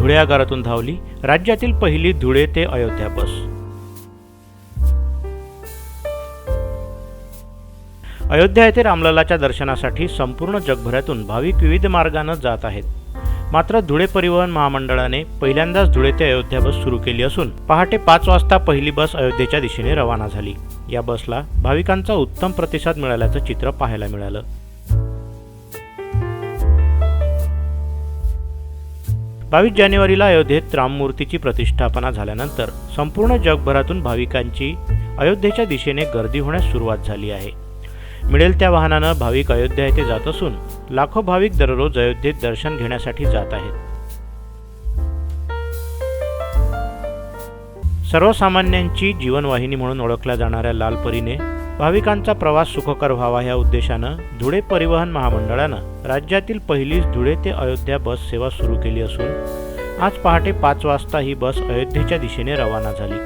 धुळे आगारातून धावली राज्यातील पहिली धुळे ते अयोध्या बस. अयोध्या येथे रामललाच्या दर्शनासाठी संपूर्ण जगभरातून भाविक विविध मार्गानं जात आहेत. मात्र धुळे परिवहन महामंडळाने पहिल्यांदाच धुळे ते अयोध्या बस सुरू केली असून पहाटे पाच वाजता पहिली बस अयोध्येच्या दिशेने रवाना झाली. या बसला भाविकांचा उत्तम प्रतिसाद मिळाल्याचं चित्र पाहायला मिळालं. बावीस जानेवारीला अयोध्येत राममूर्तीची प्रतिष्ठापना झाल्यानंतर संपूर्ण जगभरातून भाविकांची अयोध्येच्या दिशेने गर्दी होण्यास सुरुवात झाली आहे. मिळेल त्या वाहनानं भाविक अयोध्या येथे जात असून लाखो भाविक दररोज अयोध्येत दर्शन घेण्यासाठी जात आहेत. सर्वसामान्यांची जीवनवाहिनी म्हणून ओळखल्या जाणाऱ्या लालपरीने भाविकांचा प्रवास सुखकर व्हावा या उद्देशानं धुळे परिवहन महामंडळानं राज्यातील पहिलीच धुळे ते अयोध्या बस सेवा सुरू केली असून आज पहाटे पाच वाजता ही बस अयोध्येच्या दिशेने रवाना झाली.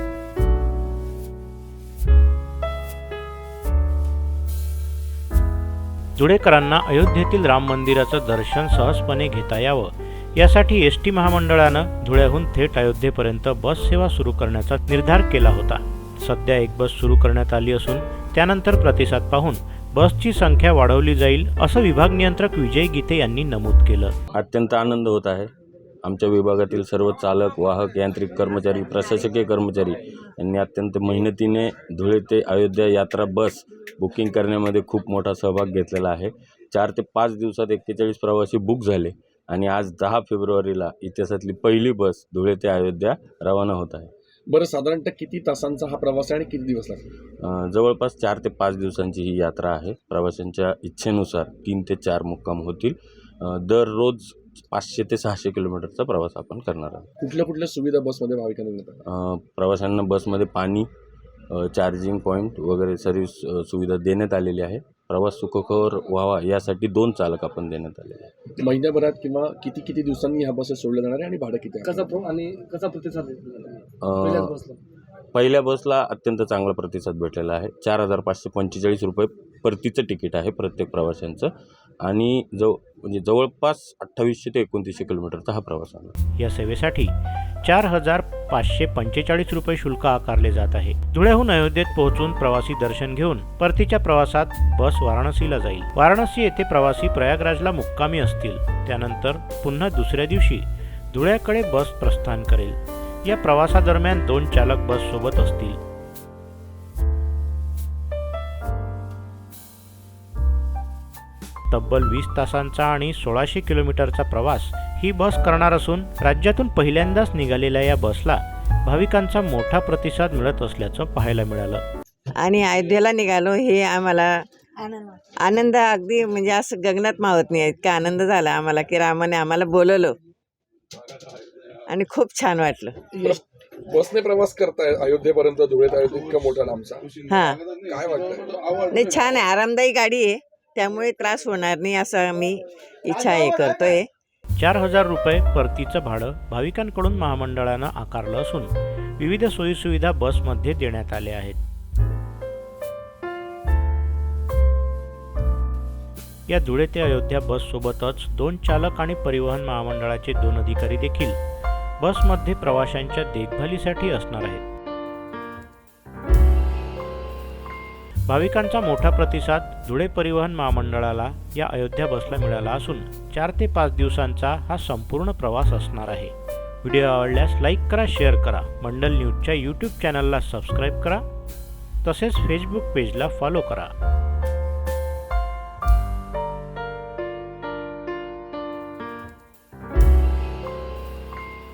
धुळेकरांना अयोध्येतील राम मंदिराचं दर्शन सहजपणे घेता यावं यासाठी एस टी महामंडळानं धुळ्याहून थेट अयोध्येपर्यंत बस सेवा सुरू करण्याचा निर्धार केला होता. सध्या एक बस सुरू करण्यात आली असून त्यानंतर प्रतिसाद पाहून बसची संख्या वाढवली जाईल असं विभाग नियंत्रक विजय गीते यांनी नमूद केलं. अत्यंत आनंद होत आहे. आमच्या विभागातील सर्व चालक वाहक यांत्रिक कर्मचारी प्रशासकीय कर्मचारी यांनी अत्यंत मेहनतीने धुळे ते अयोध्या यात्रा बस बुकिंग करण्यामध्ये खूप मोठा सहभाग घेतलेला आहे. चार ते पाच दिवसात एक्केचाळीस प्रवासी बुक झाले आणि आज दहा फेब्रुवारीला इतिहासातली पहिली बस धुळे ते अयोध्या रवाना होत आहे. बरं साधारणतः किती तासांचा हा प्रवास आहे आणि किती दिवस लागतो अ, जवळपास चार ते पाच दिवसांची ही यात्रा आहे. प्रवाशांच्या इच्छेनुसार तीन ते चार मुक्काम होतील. अ, दररोज पाचशे ते सहाशे किलोमीटरचा प्रवास आपण करणार आहोत. कुठल्या कुठल्या सुविधा बसमध्ये भाविकांना मिळतात? अ, प्रवाशांना बसमध्ये पाणी चार्जिंग पॉईंट वगैरे सर्व्हिस सुविधा देण्यात आलेली आहे. प्रवास सुखकर व्हावा यासाठी दोन चालक आपण देण्यात आलेले आहे महिन्याभरात किंवा किती किती दिवसांनी ह्या बसेस सोडल्या जाणार आहे आणि भाडं किती आहे? कसा प्रो आणि कसा प्रतिसाद आहे? पहिल्याच अ, बसला. पहिल्या बसला अत्यंत चांगला प्रतिसाद भेटलेला आहे. चार हजार पाचशे पंचेचाळीस रुपये परतीचं तिकीट आहे प्रत्येक प्रवाशांचं. आणि जव म्हणजे जवळपास अठ्ठावीसशे ते एकोणतीसशे किलोमीटरचा हा प्रवास आहे. या सेवेसाठी चार हजार पाचशे पंचेचाळीस रुपये शुल्क आकारले जात आहे. धुळ्याहून अयोध्येत पोहोचून प्रवासी दर्शन घेऊन परतीच्या प्रवासात बस वाराणसीला जाईल. वाराणसी येथे प्रवासी प्रयागराजला मुक्कामी असतील. त्यानंतर पुन्हा दुसऱ्या दिवशी धुळ्याकडे बस प्रस्थान करेल. या प्रवासादरम्यान दोन चालक बस सोबत असतील. तब्बल वीस तासांचा आणि सोळाशे किलोमीटरचा प्रवास ही बस करणार असून राज्यातून पहिल्यांदाच निघालेल्या या बसला भाविकांचा मोठा प्रतिसाद मिळत असल्याचं पाहायला मिळालं. आणि अयोध्येला निघालो हे आम्हाला आनंद. अगदी म्हणजे असं गगनात मावत नाही इतका आनंद झाला आम्हाला की रामाने आम्हाला बोलवलं. आणि खूप छान वाटलं. बसने प्रवास करताय अयोध्येपर्यंत धुळेत अयोध्ये इतका मोठा लांबचा हां. काय वाटतंय? नाही छान आहे आरामदायी गाडी आहे. त्यामुळे त्रास होणार नाही असं मी इच्छा हे करतोय. चार हजार रुपये परतीचं भाडं भाविकांकडून महामंडळानं आकारलं असून विविध सोयीसुविधा बसमध्ये देण्यात आल्या आहेत. या धुळे ते अयोध्या बससोबतच दोन चालक आणि परिवहन महामंडळाचे दोन अधिकारी देखील बसमध्ये प्रवाशांच्या देखभालीसाठी असणार आहेत. भाविकांचा मोठा प्रतिसाद धुळे परिवहन महामंडळाला या अयोध्या बसला मिळाला असून चार ते पाच दिवसांचा हा संपूर्ण प्रवास असणार आहे. व्हिडिओ आवडल्यास लाईक करा शेअर करा. मंडल न्यूजच्या यूट्यूब चॅनलला सबस्क्राईब करा. तसेच फेसबुक पेजला फॉलो करा.